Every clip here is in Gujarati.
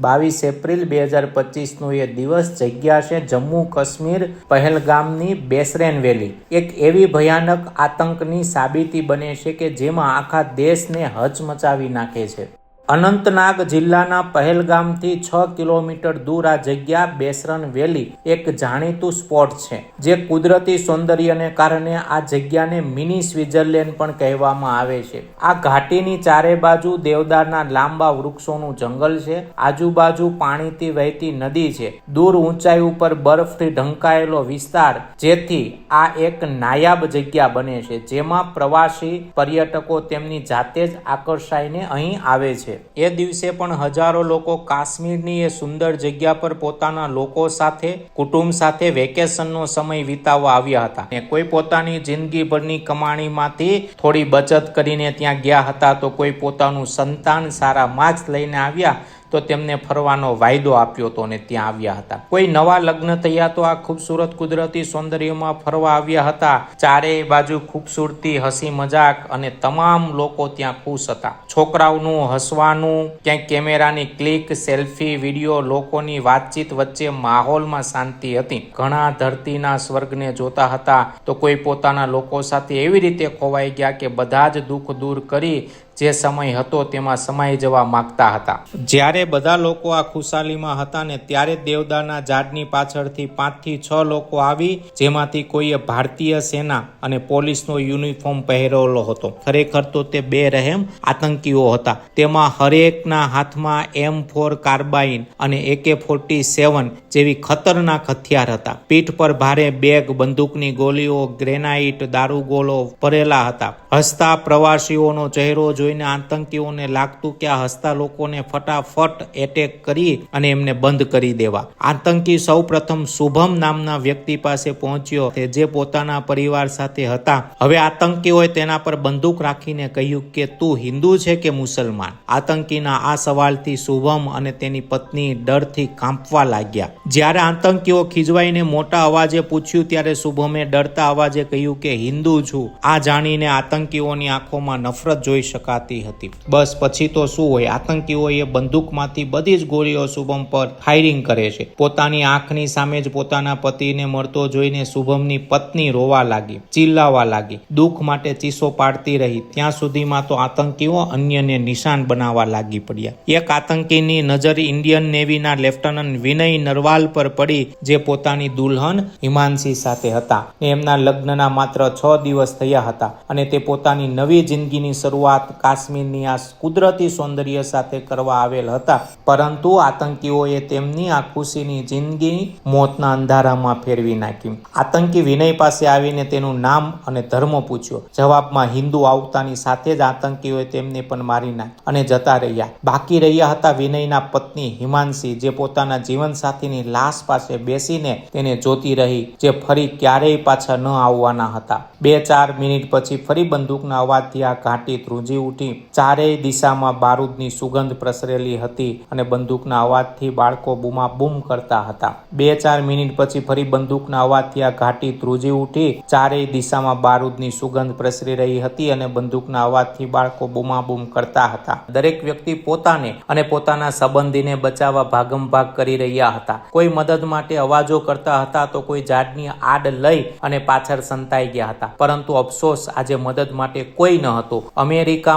બાવીસ એપ્રિલ બે હજાર પચીસનો એ દિવસ જગ્યા છે જમ્મુ કાશ્મીર પહેલગામની બેસરેન વેલી. એક એવી ભયાનક આતંકની સાબિતી બને છે કે જેમાં આખા દેશને હચમચાવી નાખે છે. અનંતનાગ જિલ્લાના પહેલગામથી છ કિલોમીટર દૂર આ જગ્યા બેસરન વેલી એક જાણીતું સ્પોટ છે, જે કુદરતી સૌંદર્યને કારણે આ જગ્યાને મિની સ્વિટ્ઝરલેન્ડ પણ કહેવામાં આવે છે. આ ઘાટીની ચારે બાજુ દેવદારના લાંબા વૃક્ષોનું જંગલ છે, આજુબાજુ પાણીથી વહેતી નદી છે, દૂર ઊંચાઈ ઉપર બરફથી ઢંકાયેલો વિસ્તાર, જેથી આ એક નાયાબ જગ્યા બને છે, જેમાં પ્રવાસી પર્યટકો તેમની જાતે જ આકર્ષાઈને અહીં આવે છે. એ દિવસે પણ હજારો લોકો કાશ્મીરની એ સુંદર જગ્યા પર પોતાના લોકો સાથે, કુટુંબ સાથે વેકેશનનો સમય વિતાવવા આવ્યા હતા. ને કોઈ પોતાની જિંદગીભરની કમાણીમાંથી થોડી બચત કરીને ત્યાં ગયા હતા તો કોઈ પોતાનું સંતાન સારા માર્ક્સ લઈને આવ્યા તો તેમને ફરવાનો વાયદો આપ્યો હતો અને ત્યાં આવ્યા હતા. કોઈ નવા લગ્ન થયા તો આ ખૂબસૂરત કુદરતી સૌંદર્યમાં ફરવા આવ્યા હતા. ચારેય બાજુ ખૂબસૂરતી હસી મજાક અને તમામ લોકો ત્યાં ખુશ હતા. છોકરાઓનું હસવાનું, ક્યાંક કેમેરાની ક્લિક, સેલ્ફી, વીડિયો, લોકોની વાતચીત વચ્ચે માહોલમાં શાંતિ હતી. ઘણા ધરતીના સ્વર્ગને જોતા હતા. તો કોઈ પોતાના લોકો સાથે એવી રીતે ખોવાઈ ગયા કે બધા જ દુઃખ દૂર કરી જે સમય હતો તેમાં સમાઈ જવા માગતા હતા. જ્યારે બધા લોકો આ ખુશાલીમાં હતા ને ત્યારે દેવદાના ઝાડની પાછળથી પાંચથી છ લોકો આવી, જેમાંથી કોઈએ ભારતીય સેના અને પોલીસનો યુનિફોર્મ પહેરેલો હતો. ખરેખર તો તે બે રહેમ આતંકીઓ હતા. તેમાં હરેકના હાથમાં એમ ફોર કાર્બાઇન અને એકે ફોર્ટી સેવન જેવી ખતરનાક હથિયાર હતા. પીઠ પર ભારે બેગ, બંદૂકની ગોલીઓ, ગ્રેનાઇટ દારૂગોલો ભરેલા હતા. હસતા પ્રવાસીઓનો ચહેરો જોઈને આતંકીઓને લાગતું કે આ હસતા લોકોને ફટાફટ એટેક કરી અને એમને બંધ કરી દેવા. આતંકી સૌ પ્રથમ શુભમ નામના વ્યક્તિ પાસે પહોંચ્યો. જે પોતાના પરિવાર સાથે હતા. હવે આતંકીઓએ તેના પર બંદૂક રાખીને કહ્યું કે તું હિન્દુ છે કે મુસલમાન? આતંકીના આ સવાલથી શુભમ અને તેની પત્ની ડરથી કાંપવા લાગ્યા. જ્યારે આતંકીઓ ખીજવાઈને મોટા અવાજે પૂછ્યું ત્યારે શુભમે ડરતા અવાજે કહ્યું કે હિન્દુ છું. આ જાણીને આતંકીઓની આંખોમાં નફરત જોઈ શકાતી હતી. બસ પછી તો શું હોય, આતંકીઓએ બંદૂકમાંથી બધી જ ગોળીઓ શુભમ પર ફાયરિંગ કરે છે. પોતાની આંખની સામે જ પોતાના પતિને મળતો જોઈને શુભમની પત્ની રોવા લાગી, ચિલ્લાવા લાગી, દુઃખ માટે ચીસો પાડતી રહી. ત્યાં સુધીમાં તો આતંકીઓ અન્યને નિશાન બનાવવા લાગી પડ્યા. એક આતંકીની નજર ઇન્ડિયન નેવીના લેફ્ટનન્ટ વિનય નરવાલ પર પડી, જે પોતાની દુલ્હન હિમાંશી સાથે હતા એમના લગ્નના માત્ર છ દિવસ થયા હતા અને તે પોતાની નવી જિંદગીની શરૂઆત કાશ્મીરની આ કુદરતી સૌંદર્ય સાથે કરવા આવેલ હતા. પરંતુ આતંકીઓએ તેમની આ ખુશીની જિંદગી મોતના અંધારામાં ફેરવી નાખી. આતંકી વિનય પાસે આવીને તેનું નામ અને ધર્મ પૂછ્યો. જવાબમાં હિન્દુ આવતાની સાથે જ આતંકીઓએ તેમને પણ મારી નાખી અને જતા રહ્યા. બાકી રહ્યા હતા વિનયના પત્ની હિમાંશી, જે પોતાના જીવનસાથીની લાશ પાસે બેસીને તેને જોતી રહી, જે ફરી ક્યારેય પાછા ન આવવાના હતા. બે ચાર મિનિટ પછી ફરી બંદૂકના અવાજથી આ ઘાટી ધ્રુજી ઉઠી ચારેય દિશામાં બારૂદની સુગંધ પ્રસરેલી હતી અને બંદૂકના અવાજથી બાળકો બૂમાબૂમ કરતા હતા. બે ચાર મિનિટ પછી ફરી બંદૂકના અવાજથી આ ઘાટી ધ્રુજી ઉઠી ચારેય દિશામાં બારૂદની સુગંધ પ્રસરી રહી હતી અને બંદૂકના અવાજથી બાળકો બૂમાબૂમ કરતા હતા. દરેક વ્યક્તિ પોતાને અને પોતાના સંબંધીને બચાવવા ભાગમ ભાગ કરી રહ્યા હતા. કોઈ મદદ માટે અવાજો કરતા હતા તો કોઈ ઝાડની આડ લઈ અને પાછળ સંતાઈ ગયા હતા. પરંતુ અફસોસ આજે મદદ માટે કોઈ ન હતું.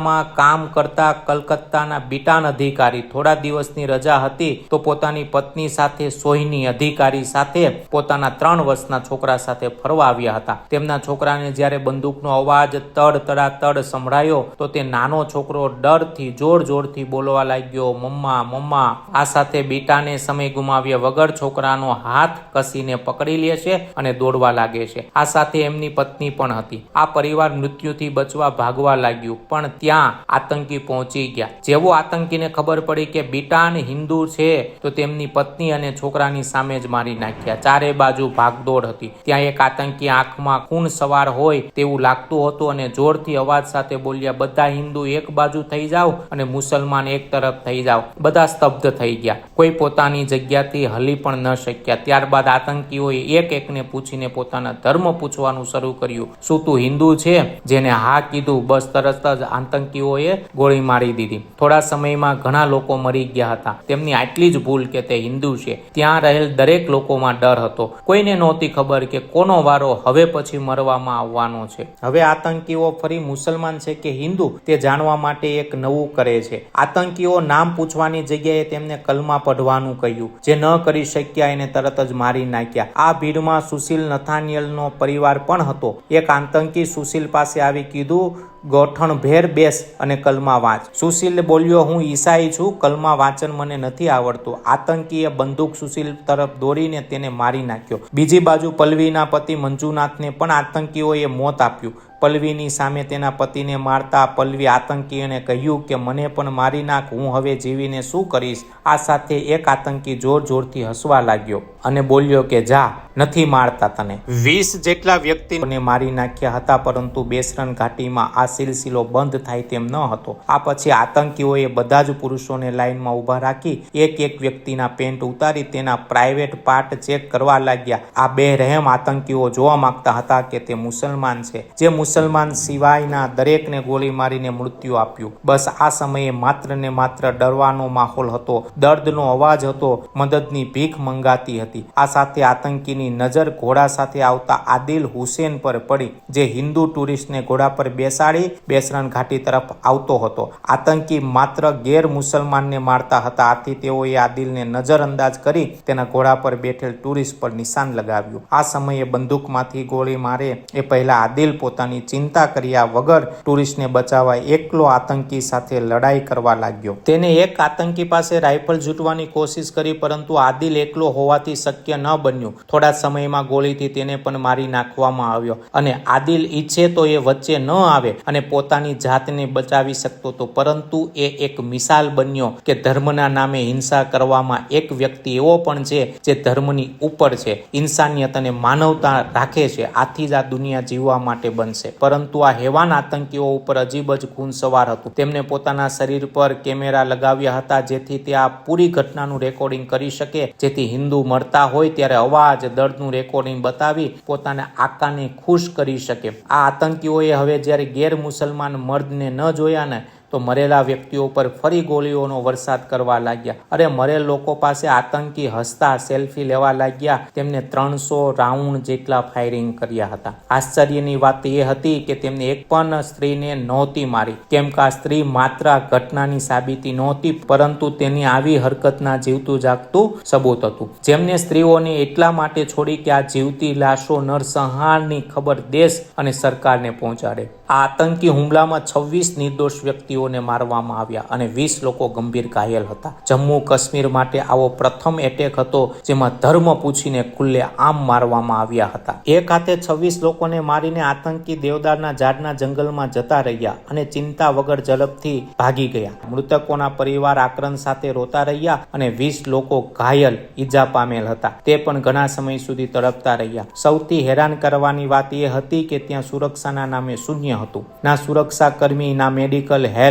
અમેરિકામાં કામ કરતા કલકત્તાના બીટાન અધિકારી થોડા દિવસની રજા હતી તો પોતાની પત્ની સાથે સોયની અધિકારી સાથે પોતાના ત્રણ વર્ષના છોકરા સાથે ફરવા આવ્યા હતા. તેમના છોકરાને જ્યારે બંદૂકનો અવાજ તડ તડા તડ સંભળાયો તો તે નાનો છોકરો ડરથી જોર જોરથી બોલવા લાગ્યો, મમ્મા મમ્મા. આ સાથે બીટાને સમય ગુમાવ્યા વગર છોકરાનો હાથ કસીને પકડી લે છે અને દોડવા લાગે છે. આ સાથે એમની પત્ની પણ હતી. આ પરિવાર મૃત્યુથી બચવા ભાગવા લાગ્યું, પણ ત્યાં આતંકી પહોંચી ગયા. જેવો આતંકીને ખબર પડી કે બીટાન હિન્દુ છે, તો તેમની પત્ની અને છોકરાની સામે જ મારી નાખ્યા. ચારે બાજુ ભાગદોડ હતી. ત્યાં એક આતંકી આંખમાં ખૂન સવાર હોય તેવું લાગતું હતું અને જોરથી અવાજ સાથે બોલ્યા, બધા હિન્દુ એક બાજુ થઈ જાઓ અને મુસલમાન એક તરફ થઈ જાઓ. બધા સ્તબ્ધ થઈ ગયા. કોઈ પોતાની જગ્યાથી હલી પણ ન શક્યા. ત્યારબાદ આતંકીઓએ એક એકને પૂછીને પોતાના ધર્મ પૂછવાનું શરૂ કર્યું. શું તું હિન્દુ છે? જેને હા કીધું. બસ તરત જ આતંકી આતંકીઓએ ગોળી મારી દીધી. થોડા સમયમાં ઘણા લોકો મરી ગયા હતા. તેમની આટલી જ ભૂલ કે તે હિન્દુ છે, ત્યાં રહેલ દરેક લોકોમાં ડર હતો. કોઈને નહોતી ખબર કે કોનો વારો હવે પછી મરવામાં આવવાનો છે. હવે આતંકીઓ ફરી મુસલમાન છે કે હિન્દુ, તે જાણવા માટે એક નવું કરે છે. આતંકીઓ નામ પૂછવાની જગ્યાએ તેમને કલમા પઢવાનું કહ્યું, જે ન કરી શક્યા એને તરત જ મારી નાખ્યા. આ ભીડમાં સુશીલ નથાનિયલનો પરિવાર પણ હતો. એક આતંકી સુશીલ પાસે આવી કીધું ગોઠણ ભેર બેસ અને કલમા વાંચ. સુશીલ બોલ્યો, હું ઈસાઈ છું, કલમા વાંચન મને નથી આવડતું. આતંકીએ બંદૂક સુશીલ તરફ દોરીને તેને મારી નાખ્યો. બીજી બાજુ પલ્લવીના પતિ મંજુનાથને પણ આતંકીઓએ મોત આપ્યું. પલ્લવીની સામે તેના પતિને મારતા પલ્લવી આતંકીઓને કહ્યું કે, મને પણ મારી નાખ, હું હવે જીવીને શું કરીશ? આ સાથે એક આતંકી જોર જોરથી હસવા લાગ્યો અને બોલ્યો કે, જા, નથી મારતા તને. વીસ જેટલા વ્યક્તિને મારી નાખ્યા હતા, પરંતુ બેસરન ઘાટીમાં આ સિલસિલો બંધ થાય તેમ ન હતો. આ પછી આતંકીઓએ બધા જ પુરુષોને લાઇનમાં ઊભા રાખી, એક એક વ્યક્તિના પેન્ટ ઉતારી તેના પ્રાઇવેટ પાર્ટ ચેક કરવા લાગ્યા. આ બે રહેમ આતંકીઓ જોવા માંગતા હતા કે, તે મુસલમાન છે. જે મુસલમાન સિવાયના દરેકને ગોળી મારીને મૃત્યુ આપ્યું. બસ આ સમયે માત્ર ને માત્ર ડરવાનો માહોલ હતો. દર્દનો અવાજ હતો. મદદની ભીખ મંગાતી હતી. આ સાથે આતંકીની નજર ઘોડા સાથે આવતા આદિલ હુસેન પર પડી, જે હિન્દુ ટુરિસ્ટને ઘોડા પર બેસાડી બેસરણ ઘાટી તરફ આવતો હતો. આતંકી માત્ર ગેર મુસલમાનને મારતા હતા. આથી તેઓએ આદિલને નજરઅંદાજ કરી તેના ઘોડા પર બેઠેલ ટુરિસ્ટ પર નિશાન લગાવ્યું. આ સમયે બંદૂકમાંથી ગોળી મારે એ પહેલા આદિલ પોતાની ચિંતા કર્યા વગર ટુરિસ્ટને બચાવવા એકલો આતંકી સાથે લડાઈ કરવા લાગ્યો. તેને એક આતંકી પાસે રાઇફલ જૂટવાની કોશિશ કરી, પરંતુ આદિલ એકલો હોવાથી શક્ય ન બન્યું. થોડા સમયમાં ગોળીથી તેને પણ મારી નાખવામાં આવ્યો અને આદિલ ઈચ્છે તો એ વચ્ચે ન આવે અને પોતાની જાતને બચાવી શકતો હતો પરંતુ એ એક મિસાલ બન્યો કે ધર્મના નામે હિંસા કરવામાં એક વ્યક્તિ એવો પણ છે જે ધર્મની ઉપર છે. ઇન્સાનિયત અને માનવતા રાખે છે. આથી જ આ દુનિયા જીવવા માટે બનશે. પરંતુ આ હેવાન આતંકીઓ ઉપર અજીબ જ ખૂન સવાર હતું. તેમને પોતાના શરીર પર કેમેરા લગાવ્યા હતા જેથી તે આ પૂરી ઘટનાનું રેકોર્ડિંગ કરી શકે. જેથી હિન્દુ મરતા હોય ત્યારે અવાજ, દર્દનું રેકોર્ડિંગ બતાવી પોતાના આકાને ખુશ કરી શકે. આ આતંકીઓએ હવે જ્યારે ગેર મુસલમાન મર્દને ન જોયા ને તો મરેલા વ્યક્તિઓ પર ફરી ગોળીઓનો વરસાદ કરવા લાગ્યા. અરે મરેલ લોકો પાસે આતંકી હસતા સેલ્ફી લેવા લાગ્યા. તેમને ત્રણસો રાઉન્ડ જેટલા ફાયરિંગ કર્યા હતા. આશ્ચર્યની વાત એ હતી કે તેમને એક પણ સ્ત્રીને નહોતી મારી. કેમ કે આ સ્ત્રી માત્ર ઘટનાની સાબિતી નહોતી, પરંતુ તેની આવી હરકતના જીવતું જાગતું સબૂત હતું. જેમને સ્ત્રીઓને એટલા માટે છોડી કે આ જીવતી લાશો નરસંહારની ખબર દેશ અને સરકારને પહોંચાડે. આ આતંકી હુમલામાં છવ્વીસ નિર્દોષ વ્યક્તિઓને મારવામાં આવ્યા અને વીસ લોકો ગંભીર ઘાયલ હતા. જમ્મુ કાશ્મીર માટે આવો પ્રથમ એટેક હતો જેમાં ધર્મ પૂછીને ખુલ્લે આમ મારવામાં આવ્યા હતા. એક હાથે છવ્વીસ લોકોને મારીને આતંકી દેવદારના ઝાડના જંગલમાં જતા રહ્યા અને ચિંતા વગર ઝડપથી ભાગી ગયા. મૃતકોના પરિવાર આક્રંદ સાથે રોતા રહ્યા અને વીસ લોકો ઘાયલ ઈજા પામેલ હતા. તે પણ ઘણા સમય સુધી તડપતા રહ્યા. સૌથી હેરાન કરવાની વાત એ હતી કે ત્યાં સુરક્ષાના નામે શૂન્ય હતું. ના સુરક્ષા કર્મી ના મેડિકલ હેલ્પ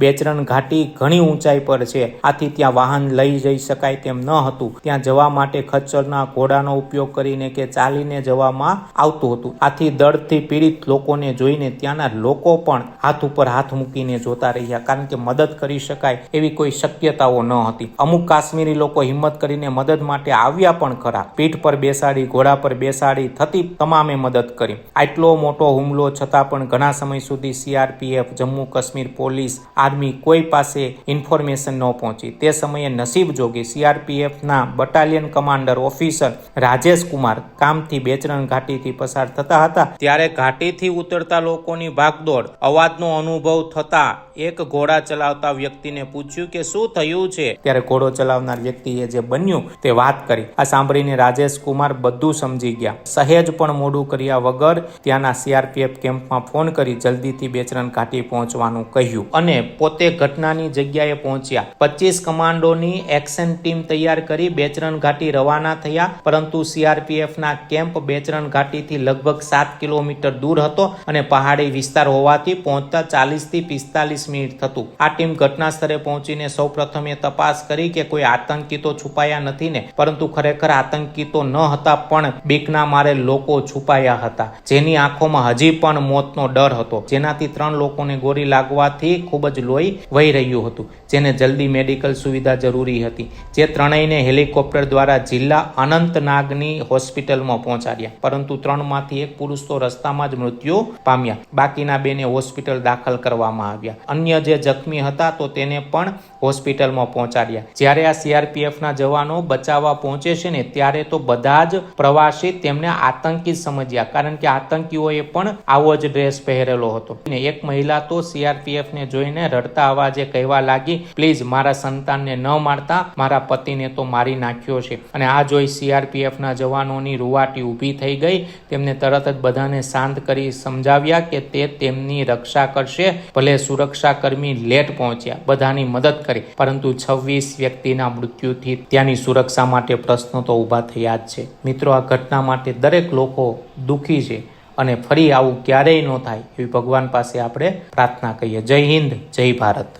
બેચરણ ઘાટી ઘણી ઊંચાઈ પર છે. આથી ત્યાં વાહન લઈ જઈ શકાય તેમ ન હતું. ત્યાં જવા માટે ખચ્ચરના ઘોડાનો ઉપયોગ કરીને કે ચાલીને જવામાં આવતું હતું. આથી દર્દથી પીડિત લોકોને જોઈને ત્યાંના લોકો પણ હાથ ઉપર હાથ મૂકીને જોતા રહ્યા, કારણ કે મદદ કરી શકાય એવી કોઈ શક્યતાઓ ન હતી. અમુક કાશ્મીરી લોકો હિંમત કરીને મદદ માટે આવ્યા પણ ખરા. પીઠ પર બેસાડી, ઘોડા પર બેસાડી થતી તમામે મદદ કરી. આટલો મોટો હુમલો છતાં પણ ઘણા સમય સુધી CRPF Jammu Kashmir police army કોઈ પાસે ઇન્ફોર્મેશન ન પહોંચી. તે સમયે નસીબ જોગી સીઆરપીએફના battalion commander officer Rajesh Kumar કામથી બેચરણ ઘાટીથી પસાર થતા હતા. ત્યારે ઘાટીથી ઉતરતા લોકોની ભાગદોડ, અવાજનો અનુભવ થતા એક ઘોડા ચલાવતા વ્યક્તિને પૂછ્યું કે શું થયું છે? ત્યારે ઘોડો ચલાવનાર વ્યક્તિએ જે બન્યું તે વાત કરી. આ સાંભળીને રાજેશ કુમાર બધું સમજી ગયા. સહેજ પણ મોડું કર્યા વગર ત્યાંના સીઆરપીએફ કેમ્પમાં ફોન કરી જલ્દીથી બેચરણ ઘાટી પહોંચવાનું કહ્યું. અને પોતે ઘટનાની જગ્યાએ પહોંચ્યા. પચીસ કમાન્ડોની એક્શન ટીમ તૈયાર કરી બેચરણ ઘાટી રવાના થયા, પરંતુ સીઆરપીએફના કેમ્પ બેચરણ ઘાટીથી લગભગ સાત કિલોમીટર દૂર હતો અને પહાડી વિસ્તાર હોવાથી પહોંચતા ચાલીસથી પિસ્તાલીસ મિનિટ થતું. આ ટીમ ઘટના સ્થળે પહોંચીને સૌ પ્રથમે તપાસ કરી કે કોઈ આતંકી તો છુપાયા નથી ને, પરંતુ ખરેખર આતંકી તો ન હતા પણ બીકના મારે લોકો છુપાયા હતા, જેની આંખોમાં હજી પણ મોતનો ડર હતો. જેનાથી ત્રણ લોકોને ગોળી લાગવાથી ખૂબ જ લોહી વહી રહ્યું હતું, જેને જલ્દી મેડિકલ સુવિધા જરૂરી હતી, જે ત્રણેયને હેલિકોપ્ટર દ્વારા જિલ્લા અનંતનાગની હોસ્પિટલમાં પહોંચાડ્યા. પરંતુ ત્રણમાંથી એક પુરુષ તો રસ્તામાં જ મૃત્યુ પામ્યા. બાકીના બેને હોસ્પિટલ દાખલ કરવામાં આવ્યા. અન્ય જે જખમી હતા તો તેને પણ હોસ્પિટલમાં પહોંચાડ્યા. જ્યારે આ સીઆરપીએફના જવાનો બચાવવા પહોંચે છે ને, ત્યારે તો બધા જ પ્રવાસી તેમને આતંકી સમજ્યા. કારણ કે આતંકીઓએ પણ આવો જ ડ્રેસ પહેરેલો હતો. ને એક મહિલા તો સીઆરપીએફને જોઈને રડતા અવાજે કહેવા લાગી, પ્લીઝ, મારા સંતાનને ન મારતા. મારા પતિને તો મારી નાખ્યો છે. અને આ જોઈ સીઆરપીએફના જવાનોની રૂવાટી ઊભી થઈ ગઈ. તેમને તરત જ બધાને શાંત કરી સમજાવ્યા કે તે તેમની રક્ષા કરશે. ભલે સુરક્ષાકર્મી લેટ પહોંચ્યા. બધાની મદદ કરી. પરંતુ છવ્વીસ વ્યક્તિના મૃત્યુથી ત્યાંની સુરક્ષા માટે પ્રશ્નો તો ઊભા થયા જ છે. મિત્રો, આ ઘટના માટે દરેક લોકો દુઃખી છે અને ફરી આવું ક્યારેય ન થાય એવી ભગવાન પાસે આપણે પ્રાર્થના કહીએ જય હિન્દ, જય ભારત.